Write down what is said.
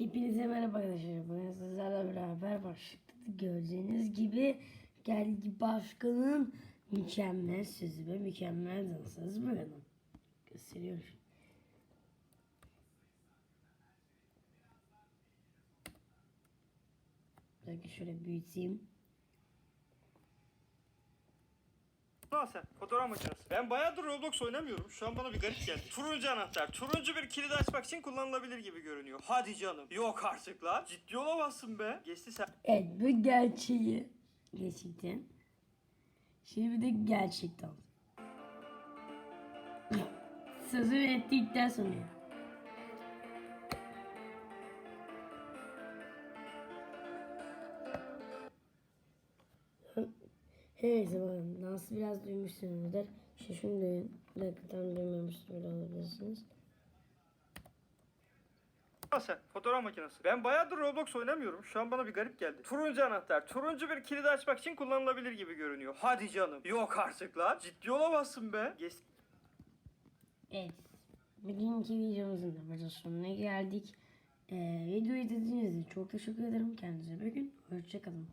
Hepinize merhaba arkadaşlar. Bugün sizlerle beraber başlıkta gördüğünüz gibi Gelgi Başkan'ın mükemmel sözü ve mükemmel dansöz bölümü. Gösteriyorum. Belki şöyle büyüteyim. Al sen fotoğraf makinesi. Ben bayağıdır Roblox oynamıyorum. Şu an bana bir garip geldi. Turuncu anahtar. Turuncu bir kilidi açmak için kullanılabilir gibi görünüyor. Hadi canım. Yok artık lan. Ciddi olamazsın be. Geçti sen. Evet bu gerçeği. Gerçekten. Şimdi bir de gerçekten. Sözü ettikten sonra. Neyse bakın dansı biraz duymuşsunuzdur. İşte duyun. Bir dakika tam duymamış bile olabilirsiniz. Sen fotoğraf makinesi. Ben bayağıdır Roblox oynamıyorum. Şu an bana bir garip geldi. Turuncu anahtar. Turuncu bir kilidi açmak için kullanılabilir gibi görünüyor. Hadi canım. Yok artık lan. Ciddi olamazsın be. Geçti. Evet. Bugünkü videomuzun da burada sonuna geldik. Ee, videoyu izlediğiniz için çok teşekkür ederim. Kendinize bir gün. Hoşçakalın.